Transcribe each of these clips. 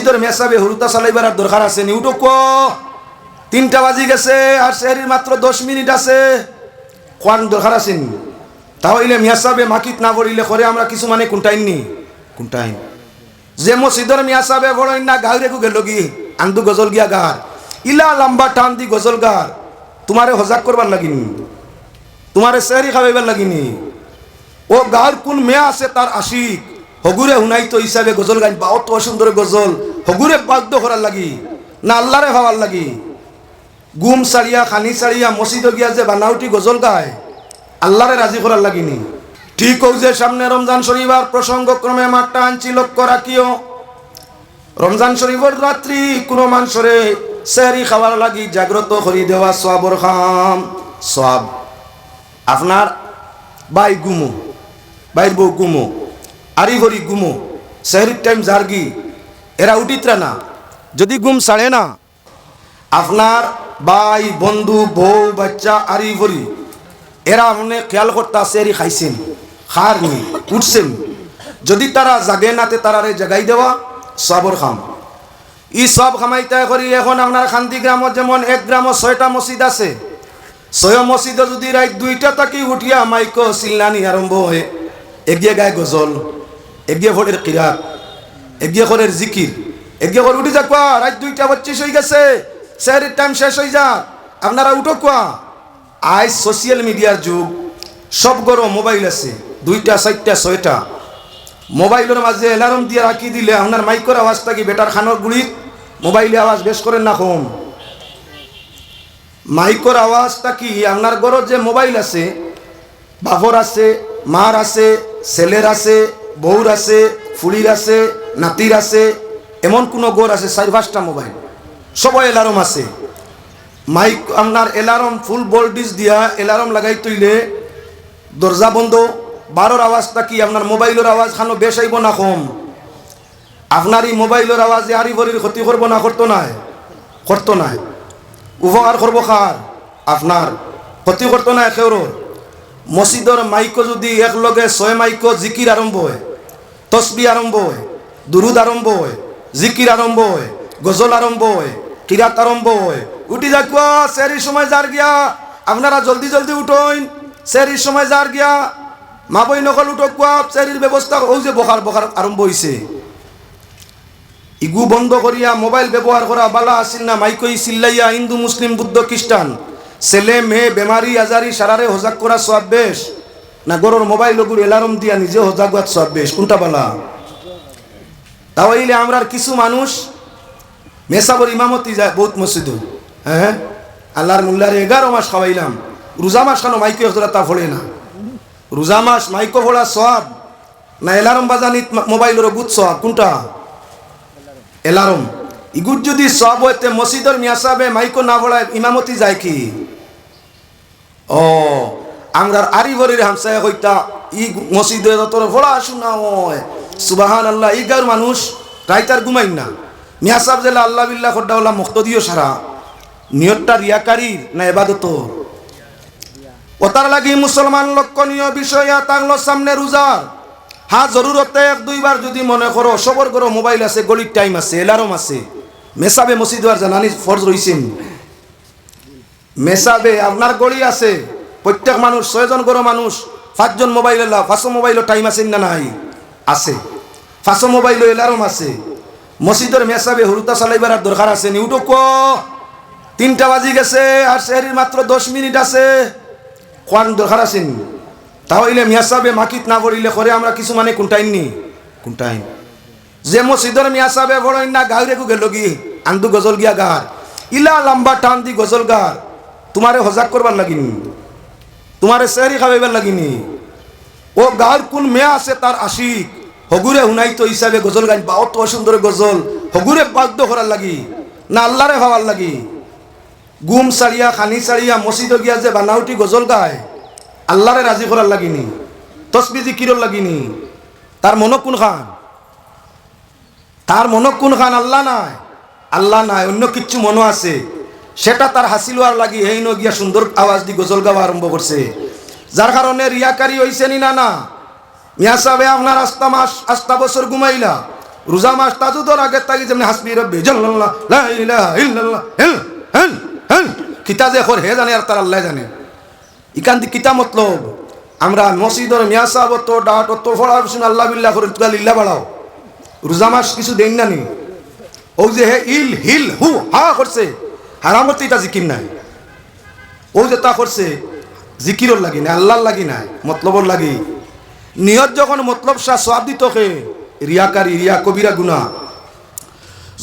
মসজিদের মেসাবে হরুতা চালাইবার আর দরকার আছে নি, উঠো ক। তিনটা বাজি গেছে, আর শেহরির মাত্র দশ মিনিট আছে। কোয়ান দরকার আছে নি? তাহলে মিয়াসাবে মাকিত না পড়িলে করে আমরা কিছু মানে কোনটাইন নি? কোনটাইন যে মসজিদর মিয়াসাবে বড়ইন না গাঁরে গু গেল কি আন্দু গজল গিয়া গার। ইলা লম্বা টান দি গজল গার। তোমারে হজাক করবার লাগিনি তোমারে শেহরি খাওয়াইবার লাগিনি ও গাঁর কোন মেয়ে আছে তার আশিক? হগুরে হুনাইতো হিসাবে গজল গাইন বা অত সুন্দর গজল। হগুরে বাদ্য করার লাগি না আল্লাহরে ভাবার লাগি। গুম সারিয়া খানি সারিয়া মসজিদ গিয়া যে বানাউটি গজল গায় আল্লাহরে রাজি করার লাগিনি ঠিক হোক যে সামনে রমজান শরীফার প্রসঙ্গক্রমে মাঠটা আনছি লক্ষ্য রাখিও রমজান শরীফের রাত্রি কোনো মানুষরে সেহরি খাওয়ার লাগি জাগ্রত করি দেওয়া সবর খাম। সব আপনার বাই গুমো বাইর বউ গুমো। আরি ভরি গুমো, সেহরির টাইম জার্গি, এরা উঠিত্রা না, যদি গুম ছাড়ে না। আপনার ভাই, বন্ধু, বউ, বাচ্চা আরি ভরি, এরা মানে খেয়াল করতে সেহরি খাইছেন, খার নি, উঠছেন। যদি তারা জাগে নাতে তারারে জাগাই দেওয়া, সবর খাম। ই সব খামাইতে করি, এখন আপনার শান্তি গ্রামত যেমন এক গ্রামত ছয়টা মসজিদ আছে। ছয় মসজিদে যদি রাত দুইটা তাকি উঠিয়া মাইক চিল্লানি আরম্ভ হয়ে, এগিয়ে গায় গজল। এগিয়ে ফোরের কিরাত এগিয়ে ফোরের জিকির, এগিয়ে করে উঠি যা কোয়া রাত দুইটা পঁচিশ হয়ে গেছে, স্যারের টাইম শেষ হয়ে যাক, আপনারা উঠো কোয়া আজ সোশিয়াল মিডিয়ার যুগ, সব গরো মোবাইল আছে, দুইটা, চারটা, ছয়টা। মোবাইলের মাঝে অ্যালার্ম দিয়ে রাখি দিলে আপনার মাইকের আওয়াজটা কি বেটার খানোর গুড়িত মোবাইলে আওয়াজ বেশ করেন না কম মাইকর আওয়াজটা কি আপনার ঘরত যে মোবাইল আছে বাবর আছে, মার আছে, ছেলের আছে বউর আছে, ফুলির আছে, নাতির আছে, এমন কোনো গড় আছে, চার পাঁচটা মোবাইল। সবাই অ্যালার্ম আছে। মাইক, আপনার অ্যালার্ম ফুল ভোল্টেজ দিয়া অ্যালার্ম লাগাই তৈলে দরজা বন্ধ, বারোর আওয়াজটা কি আপনার মোবাইলের আওয়াজ খানো বেশ আইব না কম? আপনার এই মোবাইলের আওয়াজে আরি ভরির ক্ষতি করব না, করতো নাই করতো নাই উপকার করব খার আপনার। ক্ষতি করতো না একেওর মসজিদর মাইকো যদি একলগে ছয় মাইকো জিকির আরম্ভ হয়। তসবি আরম্ভ হয়, দুরুদ আরম্ভ হয়, জিকির আরম্ভ হয়, গজল আরম্ভ হয়, কিরাত আরম্ভ হয়। উঠি যাক সেরির সময় যার গিয়া, আপনারা জলদি জলদি উঠোইন সেরির সময় যার গিয়া, মা বই নকল উঠক কোয়া সেরির ব্যবস্থা ও যে বখার বখার আরম্ভ হয়েছে ইগু বন্ধ করিয়া মোবাইল ব্যবহার করা বালা আসিল না মাইকই চিল্লাইয়া হিন্দু, মুসলিম, বুদ্ধ খ্রিস্টান ছেলে, মেয়ে, বেমারি, আজারি, সারারে হজাক করা সব বেশ। না গরুর মোবাইল ওগুর এলার্ম দিয়া নিজে হজাক গাত সব বেশ, কোনটা বালা? তাহলে আমরা কিছু মানুষ মেসাবর ইমামতি যায়, বহুত মসজিদ। হ্যাঁ আল্লাহর মুল্লারে এগারো মাস খাওয়াইলাম। রোজা মাস কেন মাইকো একজোড়া তা ফোড়ে না? রোজা মাস মাইকো ফোড়া সব না এলার্ম বাজানিত মোবাইলের বুথ সব কোনটা? এলার্ম ইগুর যদি সব হইতে মসজিদর মিয়াসাবে মাইকো না ভরায় ইমামতি যায় কি? ও আমরার আরিবরির হামসায় হইতা ই মসজিদে তোর ভরা শোনা হয় সুবাহান আল্লাহ ইগার মানুষ রাইতার ঘুমাইন না। মিয়াসাব জেলা আল্লাহ বিল্লাহ খড্ডাউল্লাহ মুক্ত দিও সারা। নিয়তটা রিয়াকারী না এবাদত? ও তার লাগি মুসলমান লক্ষণীয় বিষয় তাংলো সামনে রোজার। হা, জরুরতে এক দুইবার যদি মনে করো, সবর করো, মোবাইল আছে, গলির টাইম আছে এলার্ম আছে। মেসাবে মসজিদ জানানি ফরজ রইছেন। মেসাবে আপনার গড়ি আছে। প্রত্যেক মানুষ, ছয়জন গরো মানুষ, পাঁচজন মোবাইল এলা, পাঁচশো মোবাইলের টাইম আছে না নাই? আছে। পাঁচশো মোবাইল এলার্ম আছে। মসজিদের মেসাবে হরুতা চালাইবার আর দরকার আছে নি। উঠো ক। তিনটা বাজি গেছে, আর শেহরির মাত্র দশ মিনিট আছে। কোয়ান দরকার আছে নি? তাহলে মিয়াসাবে মাকিত না পড়িলে করে আমরা কিছু মানে কোনটাইন নি? কোনটাইন যে মসজিদর মিয়াসাবে বড়ইন না গাঁরে গু গেল কি আন্দু গজল গিয়া গার। ইলা লম্বা টান দি গজল গার। তোমারে হজাক করবার লাগিনি তোমারে সেহরি খাওয়াইবার লাগিনি। ও গাঁর কোন মেয়ে আছে তার আশিক হগুরে হুনাইতো হিসাবে গজল গাইন বা অত সুন্দর গজল হগুরে বাদ্য করার লাগি, না আল্লাহরে ভাবার লাগি। গুম সারিয়া খানি সারিয়া মসজিদ গিয়া যে বানাউটি গজল গায় আল্লাহরে রাজি করার লাগিনি তসবি জিকিরর লাগিনি। তার মন কোন খান? তার মন কোন খান? আল্লাহ নাই। আল্লাহ নাই, অন্য কিচ্ছু মনো আছে। সেটা তার হাসিল হওয়ার লাগি এই ন গিয়া সুন্দর আওয়াজ দি গজল গাওয়া আরম্ভ করছে। যার কারণে রিয়াকারি হইছে নি না মিয়া সাহেব আপনার আস্তা মাস আস্তা বছর ঘুমাইলা। রোজা মাস তাজুদর আগে তাকি যেমনি হাসবি রব্বি, জাল্লাল্লাহ কিতা যে হে জানে আর তার আল্লাহ জানে। ইকান দি কিতা মতলব? আমরা মসজিদর মিয়া সাহেব তো ডাট তো ফড়ার শুনে আল্লাহ বিল্লাহ করে তুলা লিল্লা বাড়াও। রোজা মাস কিছু দেন না নি। ও যে হে ইল, হিল, হু, হা করছে। হারামত এটা জিকির নাই। ও যে তা করছে, জিকিরর লাগি না আল্লাহর লাগি নাই, মতলবর লাগি। নিয়ত যখন মতলব শাহ সব দিত কে রিয়াকারী, রিয়া কবিরা গুনা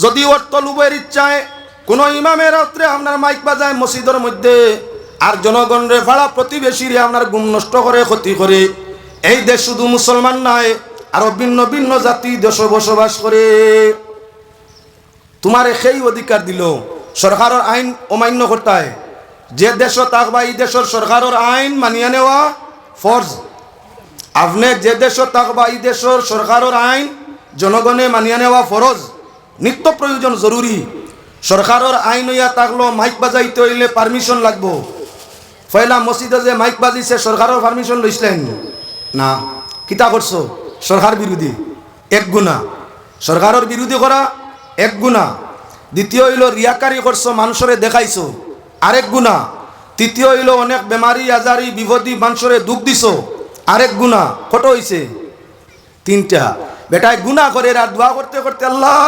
যদি ওর তলুবের ইচ্ছায় কোনো ইমামের রাত্রে আপনার মাইক বাজায় মসজিদের মধ্যে, আর জনগণরে ভাড়া প্রতিবেশীরে আপনার গুম নষ্ট করে, ক্ষতি করে, এই দেশ শুধু মুসলমান নয়, আরও ভিন্ন ভিন্ন জাতি দেশ বসবাস করে। তোমারে সেই অধিকার দিল। সরকারের আইন অমান্য করতে হয়। যে দেশ তাক বা এই দেশের সরকারের আইন মানিয়ে নেওয়া ফরজ। আপনি যে দেশ তাক বা এই দেশের সরকারের আইন জনগণে মানিয়ে নেওয়া ফরজ, নিত্য প্রয়োজন জরুরি। সরকারের আইন হইয়া থাকল মাইক বাজাইতে হইলে পারমিশন লাগবো। পয়লা মসজিদে যে মাইক বাজিছে, সরকারের পারমিশন লইছিলেন না। কিতা করছ? সরকার বিরোধী। এক গুণা। সরকারের বিরোধী করা এক গুণা। দ্বিতীয় হইল রিয়াকারি করছ, মানুষরে দেখাইছো। আরেক গুণা, তৃতীয় হইল অনেক বেমারি, আজারি, বিপদী মানুষরে দুঃখ দিছো। আরেক গুণা, কত হইছে? তিনটা। বেটায় গুণা করে আর দোয়া করতে করতে আল্লাহ,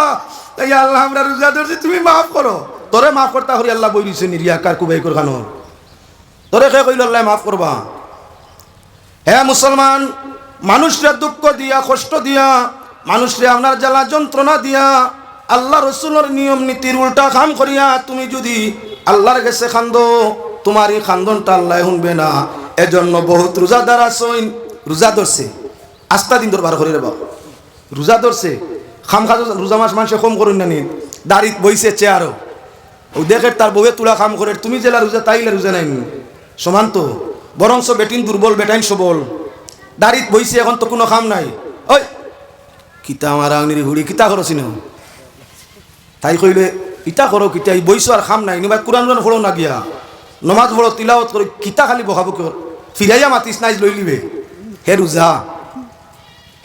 এই আল্লাহ আমরা রোজা ধরছি, তুমি মাফ করো। তোরে মাফ করতে হরি আল্লাহ বই দিছে নিরিয়াকার কুবাই কর খানো তোরে কে কইল, আল্লাহ মাফ করবা। হ্যাঁ মুসলমান, মানুষরা দুঃখ দিয়া, কষ্ট দিয়া, মানুষরে আপনার জ্বালা যন্ত্রণা দিয়া আল্লাহ রসুলের নিয়ম নীতির উল্টা কাম করিয়া তুমি যদি আল্লাহর কাছে খান্দ, তোমার এই খান্দনটা আল্লাহ শুনবে না। এজন্য বহুত রোজাদার আসইন রোজা ধরছে। আস্তা দিন দরবার করে বাবা রোজা ধরছে। খাম খাজো, রোজা মাস মানুষে কম করুন না নিন দাড়িত বইছে চেয়ারও। ও দেখে তার বউয়ে তুলা কাম করে তুমি জেলা রোজা তাইলে রোজা নাই সমান তো। বরংস বেটিন দুর্বল, বেটাইন সবল। দাড়িত বইছে, এখন তো কোনো কাম নাই। ওই, কিতা আমার আংনির হুড়ি, কিতা না তাই কইলে ইটা করো কিতা, এই বইছো আর খাম নাই, নিবা কোরআন কোরআন ফলো না গিয়া নমাজ ফলো তিলাওত করে কিতা খালি বহাবো কিয়? ফিরাইয়া মাতিস নাই লই লিবে হে রোজা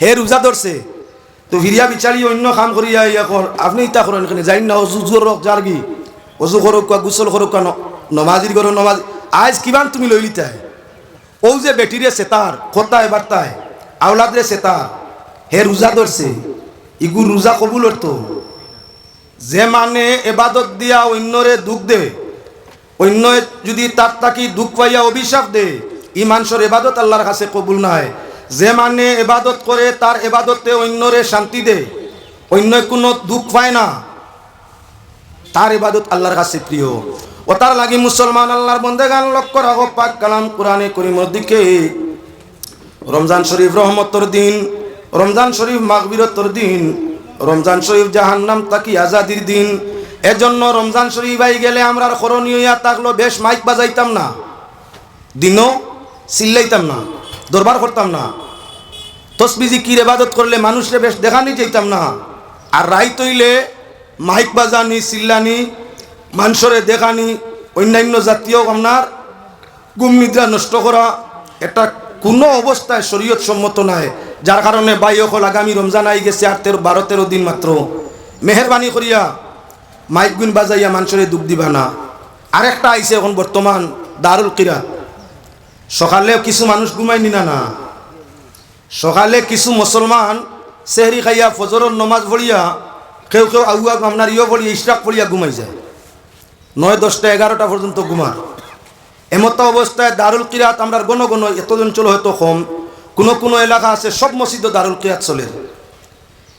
হে রোজা ধরছে তো ফিরিয়া বিচারি অন্য কাম করিয়া ইয়া কর আপনি ইটা করেন এখানে যাই না, অজু জোর যার কি। অজু করুক কা গুসল করুক কা নমাজির করো নমাজ। আজ কিমান তুমি লই লিতাই। ও যে বেটিরে সেতার খোতায় বার্তায় আওলাদরে সেতার হে রোজা ধরছে ইগু রোজা কবুল তো যে মানে এবাদত দিয়া অন্যরে দুঃখ দে অন্য যদি তার তাকি দুঃখ পাইয়া অভিশাপ দে ই মানুষের এবাদত আল্লাহর কাছে কবুল নয় যে মানে এবাদত করে তার এবাদতে অন্যরে শান্তি দে অন্য কোনো দুঃখ পায় না। তার এবাদত আল্লাহর কাছে প্রিয়। ও তার লাগি মুসলমান আল্লাহর বন্দে গান লক্ষ্য রাখো, পাক কালাম কোরআনে করিমর দিকে। রমজান শরীফ রহমতর দিন, রমজান শরীফ মাগবিরতর দিন রমজান শরীফ জাহান্নাম তাকি আজাদির দিন? এজন্য রমজান শরীফ আই গেলে আমরা করণীয় ইয়া থাকল বেশ মাইক বাজাইতাম না। দিনও চিল্লাইতাম না, দরবার করতাম না। তসবিজি কির এবাদত করলে মানুষরে বেশ দেখানি যাইতাম না। আর রাই তৈলে মাইক বাজানি চিল্লানি মানুষরে দেখানি, অন্যান্য জাতীয় আপনার গুম নিদ্রা নষ্ট করা, এটা কোনো অবস্থায় শরীয়ত সম্মত নয় যার কারণে বাই অকল আগামী রমজান আই গেছে আর তেরো, বারো, তেরো দিন মাত্র। মেহরবানি করিয়া মাইক গুণ বাজাইয়া মানুষরে দুঃখ দিবা না। আরেকটা আইছে এখন বর্তমান দারুল কিরা সকালেও কিছু মানুষ ঘুমায়নি না না। সকালে কিছু মুসলমান সেহরি খাইয়া, ফজরের নমাজ পড়িয়া, কেউ কেউ আগুয়া আপনার ইয়ে পড়িয়া, ইশরাক পড়িয়া ঘুমাই যায়। নয়, দশটা, এগারোটা পর্যন্ত ঘুমার এমত অবস্থায় দারুল কিরাত আমরা গণ গণ এত অঞ্চল হয়তো কম। কোনো কোনো এলাকা আছে, সব মসজিদে দারুল কিরাত চলে।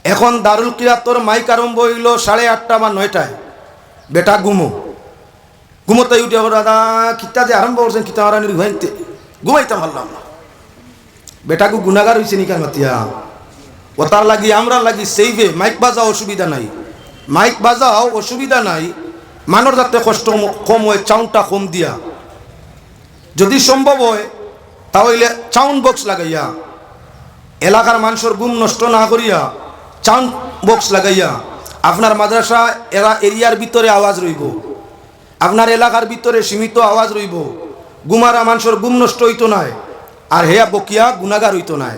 এখন দারুল কিরাতর মাইক আরম্ভ হইল সাড়ে আটটা বা নয়টায়। বেটা ঘুমো। ঘুমোতে উঠে দাদা, কিতা যে আরম্ভ করছেন, কিতা হারানির ঘুমাইতে ঘুমাইতাম পারলাম না বেটাকু গুণাগার হয়েছে নিকার মাতিয়া? ও তার লাগি আমরা লাগি সেইভে মাইক বাজাও অসুবিধা নাই। মাইক বাজাও অসুবিধা নাই। মানর যাতে কষ্ট কম হয় চাউনটা কম দিয়া। যদি সম্ভব হয় তাহলে চাউন বক্স লাগাইয়া, এলাকার মানুষের গুম নষ্ট না করিয়া চাউন বক্স লাগাইয়া, আপনার মাদ্রাসা এরা এরিয়ার ভিতরে আওয়াজ রইব, আপনার এলাকার ভিতরে সীমিত আওয়াজ রইব গুমারা মানুষের গুম নষ্ট হইতো নাই, আর হেয়া বকিয়া গুণাগার হইতো নাই।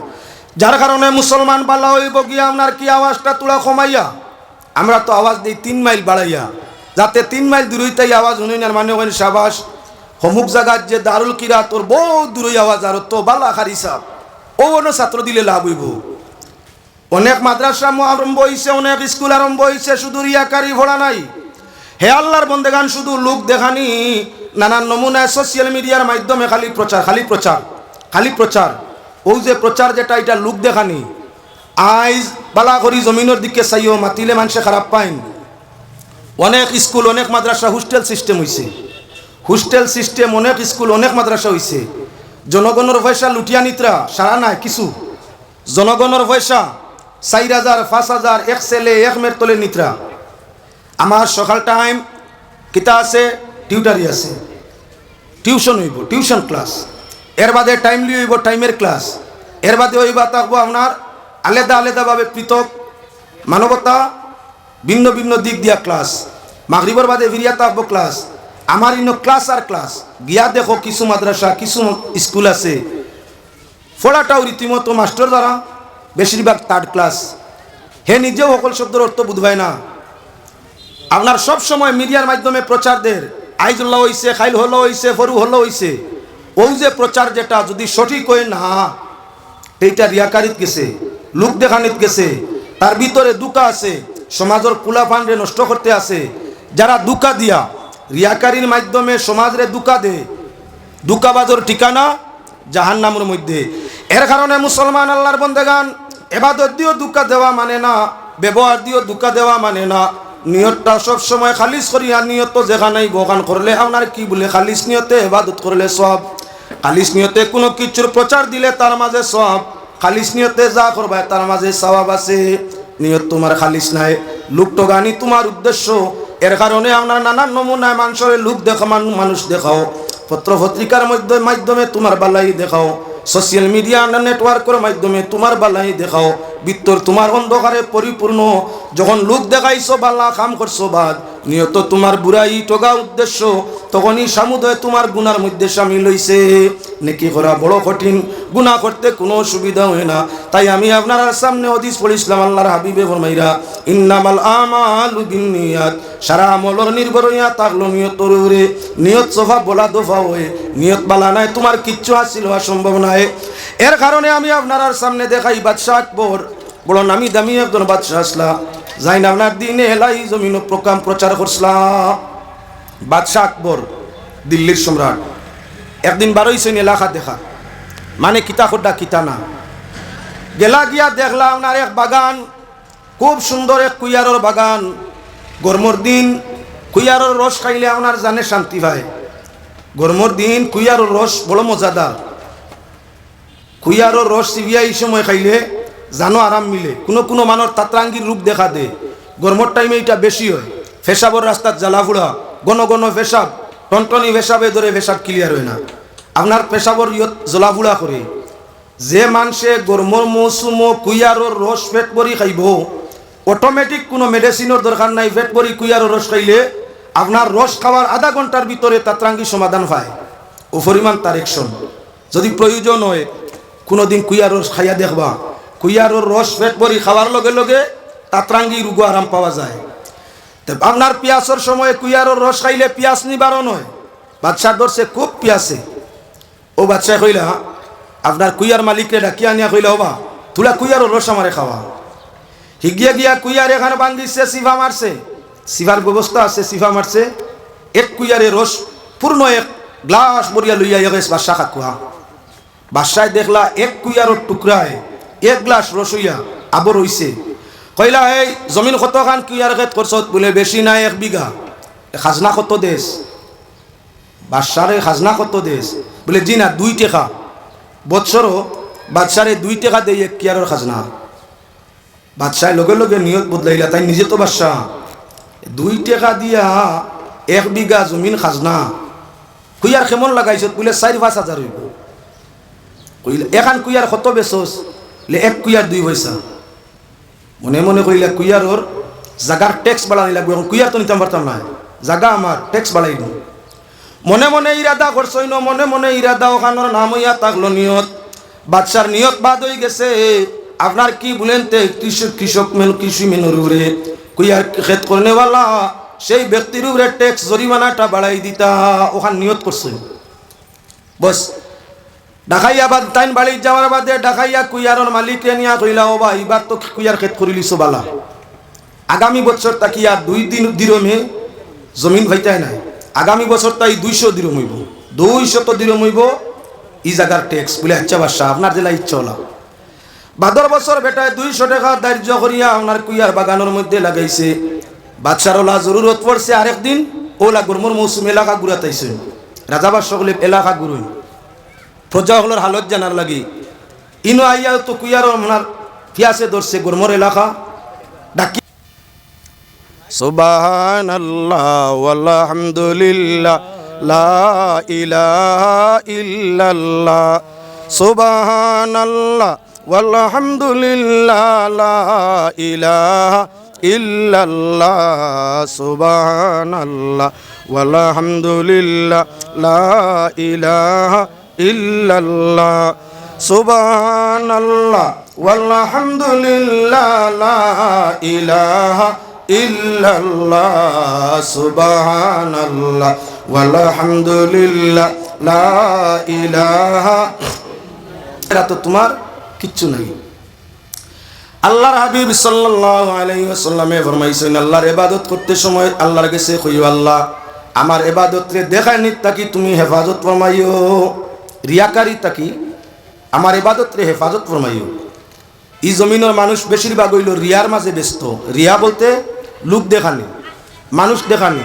যার কারণে মুসলমান বালা হইব গিয়া আপনার কি আওয়াজটা তুলা কমাইয়া? আমরা তো আওয়াজ দিই তিন মাইল বাড়াইয়া, যাতে তিন মাইল দূরইতাই আওয়াজ শুনি না মানে ওখানে সাবাস হমুক জাগাত যে দারুল কিরা তোর বহু দূরই আওয়াজ, আর তো বালা খারি সাপ। ও অন্য ছাত্র দিলে লাভ হইব। অনেক মাদ্রাসা আরম্ভ হয়েছে অনেক স্কুল আরম্ভ হয়েছে শুধু রিয়াকারি ভরা নাই। হে আল্লাহর বন্দেগান শুধু লোক দেখানি, নানান নমুনায় সোশ্যাল মিডিয়ার মাধ্যমে খালি প্রচার খালি প্রচার খালি প্রচার। ও যে প্রচার যেটা, এটা লোক দেখানি। আইজ বালা করি জমিনের দিকে চাইও, মাতিলে মানুষে খারাপ পাইন। অনেক স্কুল, অনেক মাদ্রাসা হোস্টেল সিস্টেম হয়েছে হোস্টেল সিস্টেম, অনেক স্কুল, অনেক মাদ্রাসা হয়েছে জনগণের পয়সা লুটিয়া নিত্রা, সারা নাই, কিছু। জনগণের পয়সা চার হাজার, পাঁচ হাজার, এক ছেলে, এক মেয়ের তলে নিত্রা। আমার সকাল টাইম কিতা আছে? টিউটারি আছে। টিউশন হইব টিউশন ক্লাস এর বাদে টাইমলি হইব টাইমের ক্লাস এর বাদে হইবা থাকব আপনার আলাদা আলাদাভাবে পৃথক মানবতা, ভিন্ন ভিন্ন দিক দিয়া ক্লাস মাগরিবর বাদে ফিরিয়া থাকব ক্লাস আমার ইনো ক্লাস আর ক্লাস। গিয়া দেখো কিছু মাদ্রাসা, কিছু স্কুল আছে। ফলাটাও রীতিমতো মাস্টার দ্বারা, বেশিরভাগ থার্ড ক্লাস হে নিজেও সকল শব্দের অর্থ বুঝবায় না। আপনার সব সময় মিডিয়ার মাধ্যমে প্রচারদের, আইজুল্লাহ হইছে খাইল হলো হইছে ফরু হলো হইছে। ও যে প্রচার যেটা, যদি সঠিক হয় না, এইটা রিয়াকারিত গেছে, লোক দেখানিত গেছে। তার ভিতরে দুকা আছে, সমাজের কুলা ফান্ডে নষ্ট করতে আছে। যারা দুকা দিয়া রিয়াকারির মাধ্যমে সমাজরে দুকা দে। দুকাবাজর ঠিকানা জাহান নামের মধ্যে। এর কারণে মুসলমান আল্লাহর বন্দেগান, এবাদত দিয়েও দুকা দেওয়া মানে না, ব্যবহার দিয়েও দুকা দেওয়া মানে না। নিয়তটা সব সময় খালিস করি আর নিয়ত তো যেখানেই বগান করলে আপনার কি বলে খালিস নিয়তে এবাদত করলে সব। খালিস নিয়তে কোনো কিছুর প্রচার দিলে তার মাঝে সব। খালিস নিয়তে যা করবে তার মাঝে সবাব আছে। নিয়ত তোমার খালিস নাই। লুক গানি তোমার উদ্দেশ্য এর কারণে আপনার নানান নমুনায় মানুষের লোক দেখা, মানু- মানুষ দেখাও। পত্র পত্রিকার মধ্যে মাধ্যমে তোমার বালাই দেখাও। সোশ্যাল মিডিয়া নেটওয়ার্কের মাধ্যমে তোমার বালাই দেখাও। বিত্তর তোমার অন্ধকারে পরিপূর্ণ। যখন লোক দেখাইছো, বালা কাম করছ বাদ নিয়ত তোমার বুড়াই টগা উদ্দেশ্য, তখনই সামুদয় তোমার গুনার মধ্যে সামিল হইছে। নেকি করা বড় কঠিন, গুনাহ করতে কোনো অসুবিধা হয় না। তাই আমি আপনার সামনে হদিস পড়িছিলাম আল্লাহর হাবিবে ফরমাইরা, ইন্নামাল আমালু বিন্নিয়াত, সারা আমলর নির্ভর হইয়া থাকল নিয়তর উপরে নিয়ত সফা বলা দফা হয়ে, নিয়ত বালা নাই, তোমার কিচ্ছু হাসিল হওয়া সম্ভব নাই। এর কারণে আমি আপনার সামনে দেখাই বাদশাহ আকবর। বড় নামি দামি একজন বাদশাহ আসলা যাই না দিনে এলাই জমিন প্রকাম প্রচার করছিলাম। বাদশাহ আকবর, দিল্লির সম্রাট। একদিন বারোইছেন এলাকা দেখা। মানে কিতা খোদ্দা, কিতা না। গেলা গিয়া দেখলাম আপনার এক বাগান, খুব সুন্দর এক কুইয়ারর বাগান। গরমর দিন কুইয়ারর রস খাইলে আপনার জানে শান্তি পায়। গরমর দিন কুইয়ারর রস বড় মজাদার। কুইয়ারর রস এই সময় খাইলে জানো আরাম মিলে। কোনো কোনো মানুষ তাত্রাঙ্গির রূপ দেখা দে গরমর টাইমে এটা বেশি হয়। ফেসাবর রাস্তার জ্বালাফুড়া গণ গণ ফেসাব, টনটনি ফেসাবে ধরে ফেসাব ক্লিয়ার হয় না। আপনার পেশাবর জ্বলাফুড়া করে। যে মানুষে গরমর মৌসুম কুইয়ারর রস পেট ভরি খাইব অটোমেটিক কোনো মেডিসিনের দরকার নাই, পেট ভরি কুইয়ারর রস খাইলে আপনার রস খাওয়ার আধা ঘণ্টার ভিতরে তাত্রাঙ্গি সমাধান পায় ও পরিমাণ তার একশন যদি প্রয়োজন হয়, কোনোদিন কুইয়ার রস খাইয়া দেখবা। কুইয়ারর রস পেট ভরি খাওয়ার লগে লগে তাত্রাঙ্গি রোগ আরাম পাওয়া যায়। আপনার পিয়াসের সময় কুইয়ারর রস খাইলে পিয়াস নিবারণ হয়। বাচ্চার ধরছে, খুব পিয়াসে। ও বাচ্চা কইলা, আপনার কুইয়ার মালিকরে ডাকিয়া নিয়া কইলা হবা তুলা কুইয়ারর রস আমারে খাওয়া। হিগিয়া গিয়া কুইয়ার এখানে বান্ধিছে, সিফা মারছে। সিফার ব্যবস্থা আছে, সিফা মারছে। এক কুইয়ারে রস, পূর্ণ এক গ্লাস বরিয়া লইয়া গেছে বাদশা খাকুয়া বাদশায় দেখলা, এক কুইয়ারর টুকরায় এক গ্লাস রস হইয়া আবর হইছে কইলা এই জমিন কত খান কুইয়ার খেত করছত বলে বেশি নাই এক বিঘা খাজনা কত দেশ। বাদশারে খাজনা কত দেশ। বলে জি না দুই টেকা। বৎসরও বাদশারে দুই টাকা দেয় এক কিয়ারের খাজনা। বাদশাহ লগে লগে নিয়ত বদলাইলা, তাই নিজে তো বাদশাহ। দুই টাকা দিয়া এক বিঘা জমিন খাজনা। কুইয়ার কেমন লাগাইছত? বলে চারি পাঁচ হাজার হইব। কইলে, এখান কুইয়ার কত বেচস লে এক কুইয়ার দুই পয়সা মনে মনে কইলে কুইয়ারর জাগার ট্যাক্স বাড়ানি লাগবে, এখন কুইয়ার তো নিতাম পারতাম না জাগা আমার ট্যাক্স বাড়াই দিন মনে মনে ইরাদা করছই ন, মনে মনে ইরাদা ওখানোর নাম হইয়া থাকল নিয়ত। বাদশার নিয়ত বাদ হয়ে গেছে। আপনার কি বলেন তে, কৃষক কৃষক মেন, কৃষি মেনুর উপরে কুইয়ার খেত করনেওয়ালা সেই ব্যক্তির উপরে ট্যাক্স জরিমানাটা বাড়াই দিতা, ওখান নিয়ত করছে বস ডাকাইয়া বাদ, টাইম বাড়ি যাওয়ার বাদে ডাকাইয়া কুইয়ারর মালিকে নিয়া কইলা বা এবার তো কুইয়ার খেত করিলিস বালা। আগামী বছর তাকিয়া দুই দিন দিরমে জমিন ভাইতাই নাই। আগামী বছর তাই দুইশো দিরম হইব। দুইশত দিরম হইব। ই জায়গার ট্যাক্স বলে আচ্ছা বাসা আপনার জেলা ইচ্ছা হলা। বাদর বছর বেটায় দুইশো টাকা দার্য করিয়া আপনার কুইয়ার বাগানের মধ্যে লাগাইছে। বাদশার ওলা জরুরত পড়ছে আরেক দিন। ওলা গরমর মৌসুম এলাকা ঘুরাতাইছে রাজাবার সকলে এলাকা ঘুরুই প্রজা হলোর হালত জানার লাগি। ইনো আইয়া তো কুইয়ার আপনার পিয়াসে ধরছে গরমর এলাকা। ডাকি সুবাহান আল্লাহ আলহামদুলিল্লাহ লা ইলাহা ইল্লাল্লাহ। সুবাহান আল্লাহ আলহামদুলিল্লাহ লা ইলাহা ইল্লাল্লাহ। সুবাহান আল্লাহ আলহামদুলিল্লাহ লা ইলাহা ইল্লাল্লাহ সুবাহান আল্লাহ আলহামদুলিল্লাহ লা ইলাহা ইল্লাল্লাহ, সুবহানাল্লাহ, ওয়ালহামদুলিল্লাহ, লা ইলাহা। এরা তো তোমার কিচ্ছু নাই। আল্লাহর হাবিব সাল্লাল্লাহু আলাইহি ওয়াসাল্লামে ফরমাইছেন, আল্লাহর ইবাদত করতে সময় আল্লাহর কাছে কইও আল্লাহ, আমার ইবাদত রে দেখায় নি তাকি তুমি হেফাজত ফরমাইও। রিয়াকারি তাকি আমার ইবাদত রে হেফাজত ফরমাইও। এই জমিনের মানুষ বেশিরভাগ হইল রিয়ার মাঝে ব্যস্ত। রিয়া বলতে লোক দেখানি, মানুষ দেখানি।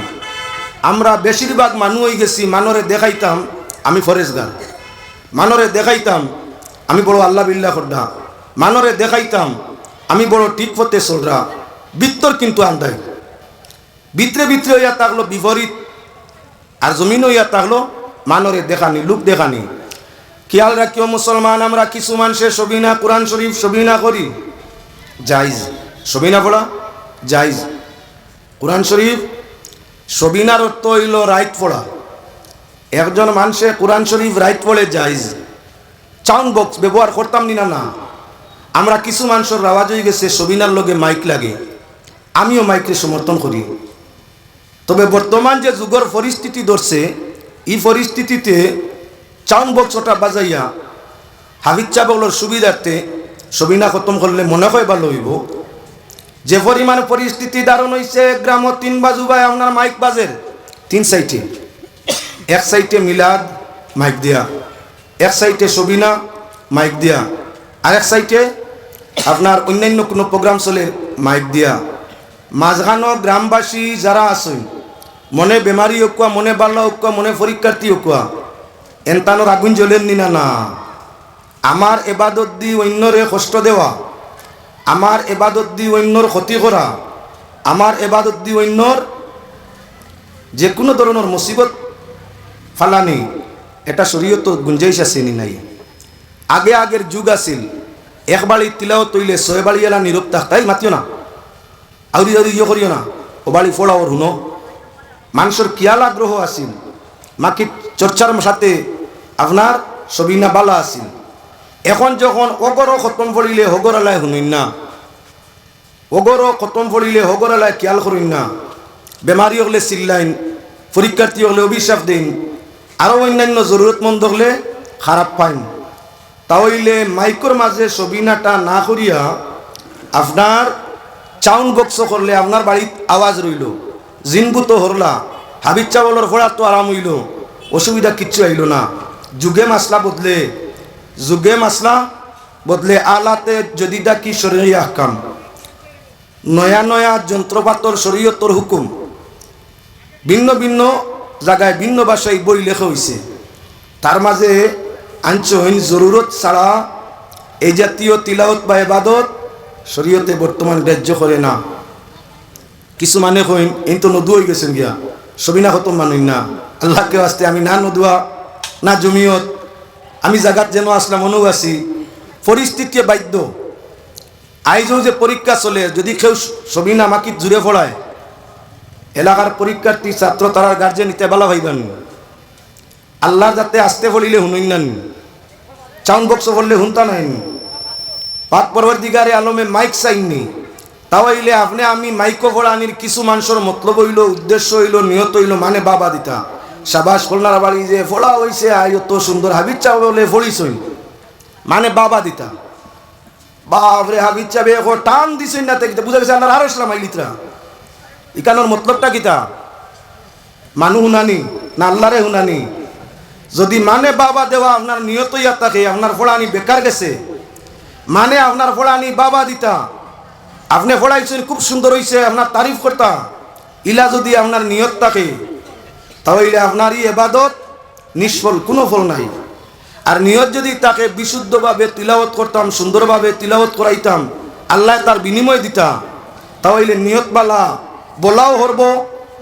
আমরা বেশিরভাগ মানুষ হয়ে গেছি, মানরে দেখাইতাম আমি ফরেজগার। মানরে দেখাইতাম আমি বড় আল্লাহ বিল্লাহ খোদ্দা মানরে দেখাইতাম আমি বড় টিক ফতে সোলরা বিত্তর কিন্তু আন্দাই ভিতরে ভিতরে হইয়া থাকল বিপরীত, আর জমিন হইয়া থাকল মানরে দেখানি, লোক দেখানি। খেয়াল রাখিও মুসলমান, আমরা কিছু মানুষের সবিনা, কোরআন শরীফ সবিনা করি। জাইজ সবিনা পড়া? জাইজ কোরআন শরীফ সবিনার অর্থ হইল রাইট পড়া। একজন মানুষে কোরআন শরীফ রাইট পড়ে জাইজ চাউন্ড বক্স ব্যবহার করতাম নি না না। আমরা কিছু মানুষের রাওয়াজ হয়ে গেছে, সবিনার লগে মাইক লাগে। আমিও মাইককে সমর্থন করি। তবে বর্তমান যে যুগর পরিস্থিতি ধরছে, এই পরিস্থিতিতে চাউন বক্সটা বাজাইয়া হাবিজ চাবলের সুবিধার্থে সবিনা খতম করলে মনে হয় ভালো হইব। যে পরিমাণ পরিস্থিতি দারুণ হইছে গ্রাম তিন বাজু ভাই, আপনার মাইক বাজের। তিন সাইটে এক সাইটে মিলাদ, মাইক দিয়া। এক সাইটে সবিনা মাইক দিয়া। আর এক সাইটে আপনার অন্যান্য কোনো প্রোগ্রাম চলে, মাইক দিয়া। মাঝখানো গ্রামবাসী যারা আছে মনে বেমারি ওকুয়া মনে বাল্লা ওকুয়া মনে পরীক্ষার্থী ওকুয়া এনতানোর আগুন জ্বলেন নিনা। না আমার এবাদত দি অন্যরে কষ্ট দেওয়া। আমার এবাদত দি অন্যর ক্ষতি করা। আমার এবাদত দি অন্যর যে কোনো ধরনের মুসিবত ফালানি। এটা শরীয়ত গুঞ্জাইশ আছে নি নাই। আগে আগের যুগ আছিল। এক বাড়ি তিলাও তৈলে ছয় বাড়ি এলা নীরব তাই মাতিও না। আউরি আউরি ইয়ে করিও না। ও বাড়ি ফোড়া ওর হুনো। মানুষের কিয়াল আগ্রহ আছিল। মাকি চর্চার সাথে আপনার সবিনা বালা আছিল। এখন যখন অগর খতম পড়িলে হগর আলায় শুনুন না। অগর খতম পড়িলে হগর আলায় খেয়াল করুন না। বেমারি হলে চিল্লাইন পরীক্ষার্থী হলে অভিশাপ দিন আরও অন্যান্য জরুরতমন্দ হলে খারাপ পাইন তাহলে মাইকর মাঝে সবিনাটা না করিয়া আপনার চাউন বক্স করলে আপনার বাড়িত আওয়াজ রইল জিনবুত হরলা হাবিজ চাবলের ফোড়া তো আরাম হইল। অসুবিধা কিচ্ছু আইল না। যুগে মাসলা বদলে, যুগে মাসলা বদলে আলাতে যদি ডাকি শরীর আহকাম। নয়া নয়া যন্ত্রপাতর শরীয়তর হুকুম। ভিন্ন ভিন্ন জায়গায় ভিন্ন ভাষায় বই লেখা হয়েছে তার মাঝে আঞ্চইন জরুরত ছাড়া এই জাতীয় তিলাওত বা এবাদত শরীয়তে বর্তমান গ্রাহ্য করে না। কিছু মানে কইন এই তো নদু হয়ে গেছেন গিয়া। সবিনা খতম মানুষ না। আল্লাহকে আসতে আমি না নদুয়া, না জমিয়ত। আমি জাগাত যেন আসলাম অনু আছি। পরিস্থিতি বাধ্য। আইজও যে পরীক্ষা চলে, যদি কেউ সবিনা মাকিত জুড়ে পড়ায় এলাকার পরীক্ষার্থী, ছাত্র তারার গার্জেন নিতে ভালো ভাইবেন। আল্লাহ যাতে আসতে বলিলে শুনুন না চাউন বক্স বললে হুনতা নাইনি। পাক পরবর্তীকারে আলমে মাইক চাইনি তাও হইলে আপনি আমি মাইকো ফোড়ানির কিছু মানুষের মতলব হইল, উদ্দেশ্য হইল নিহত হইল মানে বাবা দিতা। সাবাস ফোলনার বাড়ি যে ফোড়া হইছে আই তো সুন্দর হাবিজ চা বলে ফড়িছই মানে বাবা দিতা। বাপরে হাবিজ চা বে টান দিছই না তেকিতে বুঝা গেছে আল্লাহর আরও ইসলাম আইলিতরা ইকানোর মতলবটা কিতা? মানু হুনানি, না আল্লাহরে হুনানি। যদি মানে বাবা দেওয়া আপনার নিয়ত ইয়া থাকে, আপনার ফোড়ানি বেকার গেছে। মানে আপনার ফোড়ানি বাবা দিতা। আপনি ফোড়াইছেন খুব সুন্দর হয়েছে আপনার তারিফ করতা। ইলা যদি আপনার নিয়ত থাকে, তাহলে আপনার ই এবাদত নিষ্ফল, কোনো ফল নাই। আর নিয়ত যদি তাকে বিশুদ্ধভাবে তিলাওয়াত করতাম, সুন্দরভাবে তিলাওয়াত করাইতাম, আল্লাহ তার বিনিময় দিতা, তাহলে নিয়তবালা বলাও হরব,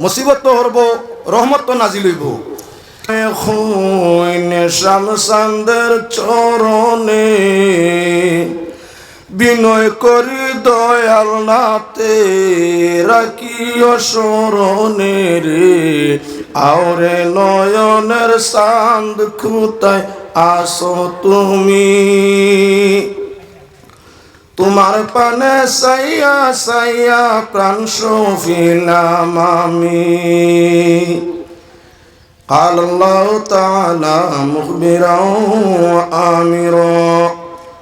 মুসিবত হরব, রহমত তো নাজিল হইব। শামসান্দের চরণে বিনয় করি দয়াল নাতে রাখিও স্মরণে রে আওরে নয়নের চাঁদ খুতায় আসো তুমি তোমার পানে সাইয়া সাইয়া প্রাণ সফিলাম আমি قال الله تعالى مخبرا وآمرا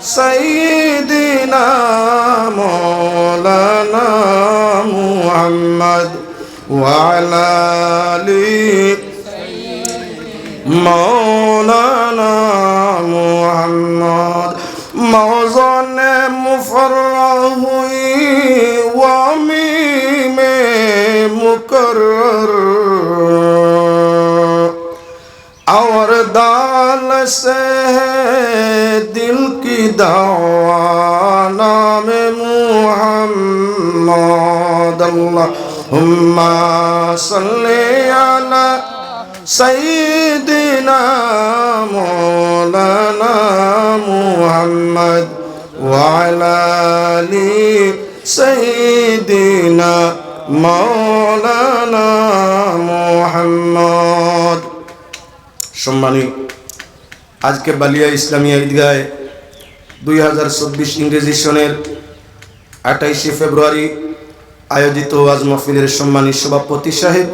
سيدنا مولانا محمد وعلى آله مولانا محمد سيدنا مولانا محمد وعلى آل سيدنا مولانا মোহাম্মদ। সম্মানী আজকে বালিয়া ইসলামিয়া ঈদগায় দুই হাজার চব্বিশ ইংরেজি সনের আঠাইশে ফেব্রুয়ারি আয়োজিত ওয়াজ মাহফিলের সম্মানী সভাপতি সাহেব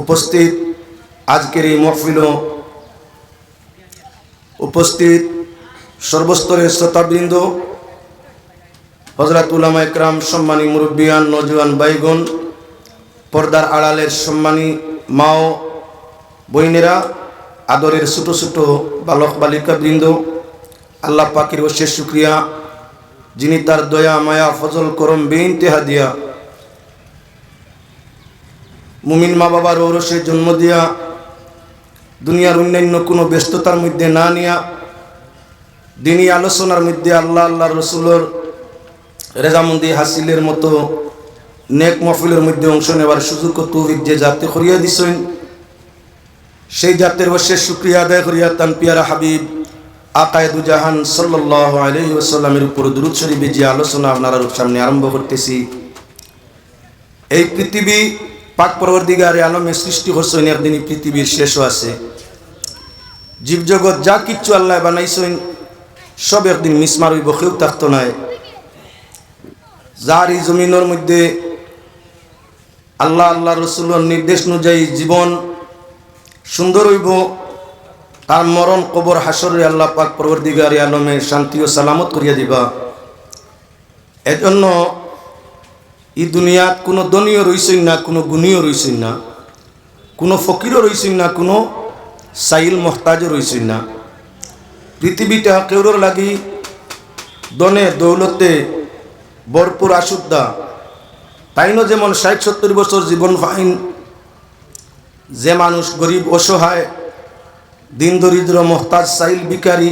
উপস্থিত আজকের এই মহফিল উপস্থিত সর্বস্তরের শ্রোতাবৃন্দ হজরত উলামা একরাম, সম্মানী মুরব্বিয়ান নজওয়ান বাইগন পর্দার আড়ালের সম্মানী মাও বইনেরা আদরের ছোটো ছোটো বালক বালিকা বৃন্দ আল্লাহ পাখির অশেষ শুক্রিয়া। যিনি তার দয়া, মায়া, ফজল, করম, বেইনতেহা দিয়া মুমিন মা বাবার ঔরসে জন্ম দিয়া দুনিয়ার অন্যান্য কোনো ব্যস্ততার মধ্যে না নিয়া দিনই আলোচনার মধ্যে আল্লাহ আল্লাহ রসুলোর রেজামন্দি হাসিলের মতো নেক মহফিলের মধ্যে অংশ নেবার সুযোগ তৌফিক যে জাতি করিয়া দিছেন, সেই জাতের অশেষ শুক্রিয়া আদায় করিয়া তান পিয়ারা হাবিব আকায়দুজাহান সাল্লাহ আলহি ওসাল্লামের উপর দুরুদ শরীফে যে আলোচনা আপনারা সামনে আরম্ভ করতেছি। এই পৃথিবী পাক পরবর্তীগারে আলমে সৃষ্টি করছেন একদিন পৃথিবীর শেষও আছে। জীবজগৎ যা কিচ্ছু আল্লাহ বানাইছেন, সব একদিন মিসমার হইব কেউ থাকতো নাই যার এই জমিনের মধ্যে আল্লাহ আল্লাহ রসুল্লর নির্দেশ অনুযায়ী জীবন সুন্দর হইব, তার মরণ কবর হাসরে আল্লাহ পাক পরবর্তীগারে আলমে শান্তি ও সালামত করিয়া দিবা। এজন্য এই দুনিয়াত কোনো দনীয় রইছেন না, কোনো গুণীয় রইছেন না, কোনো ফকিরও রইছেন না, কোনো সাইল মহতাজও রইছেন না। পৃথিবীটা কেউর লাগি দনে দৌলতে ভরপুর আসুদ্দা তাইনও যেমন ষাট সত্তর বছর জীবন ফাইন, যে মানুষ গরিব অসহায়, দিন দরিদ্র, মহতাজ, সাইল বিকারী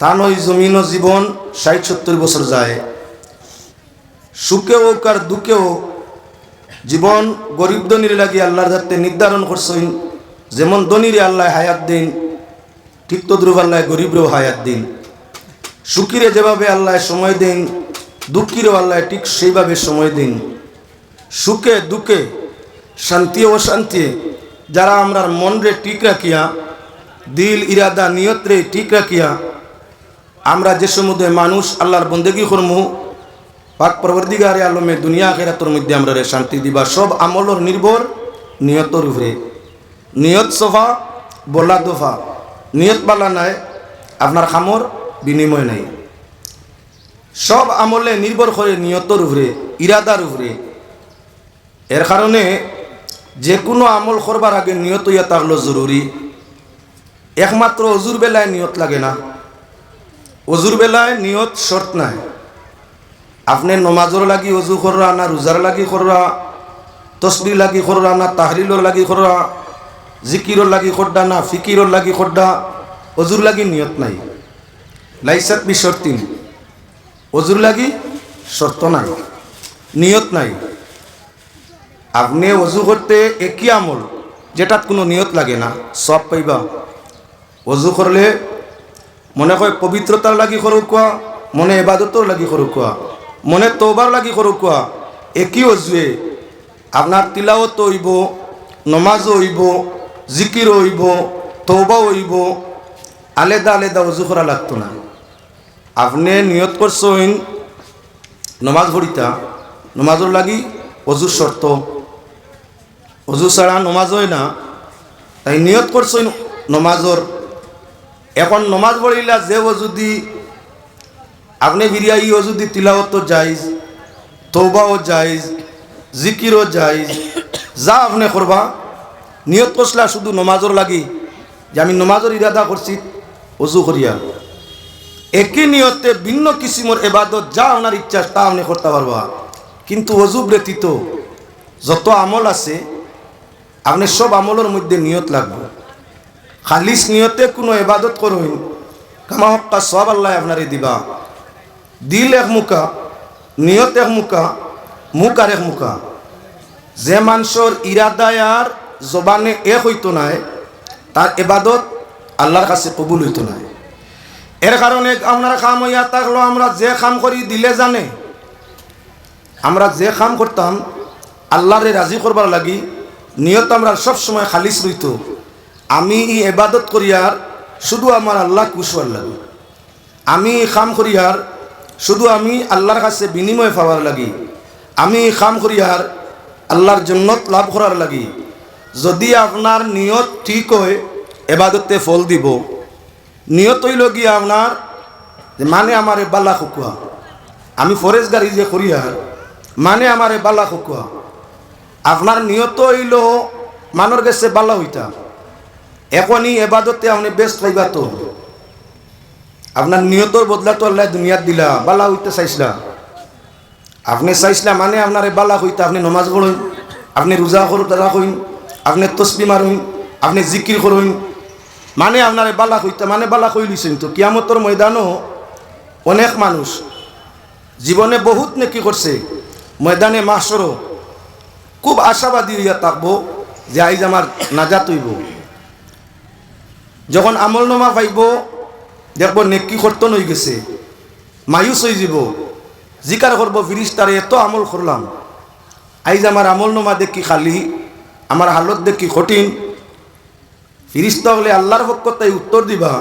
তা নয় জমিন জীবন ষাট সত্তর বছর যায়। সুখে হোক আর দুঃখে হোক, জীবন গরিব দনির লাগি আল্লাহর যাতে নির্ধারণ করছেন। যেমন দনিরে আল্লাহ হায়াত দিন, ঠিক তদ্রুপ আল্লাহ গরিবরেও হায়াত দিন। সুখীরে যেভাবে আল্লাহ সময় দিন, দুঃখীরও আল্লাহ ঠিক সেইভাবে সময় দিন। সুখে, দুঃখে, শান্তি ও অশান্তি, যারা আমরার মন রে ঠিক রাখিয়া, দিল, ইরাদা নিয়ত রে ঠিক রাখিয়া, আমরা যে সমুদ্রে মানুষ আল্লাহর বন্দেগি করমু পাক প্রবর্দিগারে আলমে দুনিয়া আখেরাতর মধ্যে আমরা শান্তি দিবা। সব আমলর নির্ভর নিয়তর উপরে। নিয়ত সোফা, বলা দোফা। নিয়ত বালা নাই, আপনার খামর বিনিময় নাই। সব আমলে নির্ভর করে নিয়তর উপরে, ইরাদার উপরে। এর কারণে যে কোনো আমল করবার আগে নিয়ত ইয়া থাকল জরুরি। একমাত্র অজুর বেলায় নিয়ত লাগে না। অজুর বেলায় নিয়ত শর্ত নাই। আপনি নমাজর লাগি অজু কররা না রোজার লাগি কররা তসবি লাগি কররা না তাহরিলর লাগি কররা জিকিরর লাগি খড্ডা না ফিকিরর লাগি খড্ডা অজুর লাগি নিয়ত নাই। লাইসাত বি শর্তিন অজুর লাগি শর্ত নাই। নিয়ত নাই। আপনি অজু করতে একই আমল, যেটাত কোনো নিয়ত লাগে না, সব পাইবা। অজু করলে মনে হয় পবিত্রতার লাগি করো কোয়া মনে এবাদতর লাগি করো কোয়া মনে তোবার লাগি করো কোয়া একই অজুয়ে আপনার তিলাওত হইব নমাজও হইব জিকির হইব তৌবা হইব আলেদা আলেদা অজু করা লাগতো না। আপনি নিয়ত করছেন নমাজ ভরিতা নমাজর লাগি অজুর শর্ত অজু ছাড়া নমাজ হয় না, তাই নিয়ত করছেন নমাজর এখন নমাজ পড়িলা যে অজু অজুদি আপনি বিরিয়া ই অজুদি তিলাওত যাইজ তৌবাও যাইজ জিকিরও যাইজ যা আপনি করবা, নিয়ত করছিলা শুধু নমাজর লাগি যে আমি নমাজর ইরাদা করছি অজু করিয়া। একই নিয়তে ভিন্ন কিসিমর এবাদত যা আপনার ইচ্ছা তা আপনি করতে পারবা। কিন্তু অজু ব্যতীত যত আমল আছে, আপনি সব আমলের মধ্যে নিয়ত লাগবে। খালিস নিয়তে কোনো এবাদত করুন, কামা হক্কা সব আল্লাহ আপনারে দিবা। দিল এক মুখা, নিয়ত এক মুখা মুখ আর এক মুখা। যে মানুষের ইরাদায় আর জবানে এক হইতো নাই তার এবাদত আল্লাহর কাছে কবুল হইতো নাই। এর কারণে আপনারা কাম হইয়া থাকল আমরা যে কাম করি দিলে জানে। আমরা যে কাম করতাম আল্লাহরে রাজি করবার লাগি নিয়ত আমরা সব সময় খালিস রইত আমি ই এবাদত করিয়ার শুধু আমার আল্লাহ কুশওয়ার লাগে আমি কাম করিয়ার শুধু আমি আল্লাহর কাছে বিনিময় পাওয়ার লাগি। আমি কাম করিয়ার আল্লাহর জন্নত লাভ করার লাগি। যদি আপনার নিয়ত ঠিক হয়, এবাদতে ফল দিব। নিয়ত হইল গিয়া আপনার মানে আমারে বালা খুকুয়া। আমি ফরেস্ট গাড়ি যে করি আর মানে আমারে বালা খুকুয়া। আপনার নিয়ত হইল মানর গেছে বালা হইতা। এখনই এবাদতে আপনি বেস্ট পাইবা তো। আপনার নিয়তর বদলা তো আল্লাহ দুনিয়াত দিলা, বালা হইতে চাইছিলা আপনি চাইছিলা মানে আপনার বালা হইতা আপনি নমাজ পড়ুন, আপনি রোজা করু দাদা কইন আপনি তসবি মারুন, আপনি জিকির করুন। মানে আপনার বালা হইতা মানে বালা কই লইছেন তো? কিয়ামতর ময়দানও অনেক মানুষ জীবনে বহুত নেকি করছে। ময়দানে মাসরও খুব আশাবাদী হইয়া থাকব যে আইজ আমার নাজাত হইব। যখন আমল নমা পাইব দেখব নেকি কর্তন হয়ে গেছে। মায়ুস হয়ে যাব। জিকার করব ফিরিস্তারে এত আমল করলাম আইজ আমার আমল নমা দেখি খালি আমার হালত দেখি কঠিন। ফিরিস্তা হলে আল্লাহর তাই উত্তর দিবা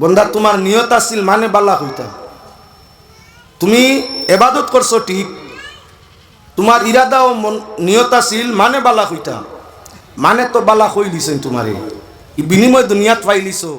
বন্ধা তোমার নিয়ত আসিল মানে বালা হইতা তুমি এবাদত করছ ঠিক তোমার ইরাদা ও নিয়ত আসিল মানে বালা হইতা মানে তো বালা হই দিছেন তোমারে বিনিময় দুনিয়াত পাইলিছো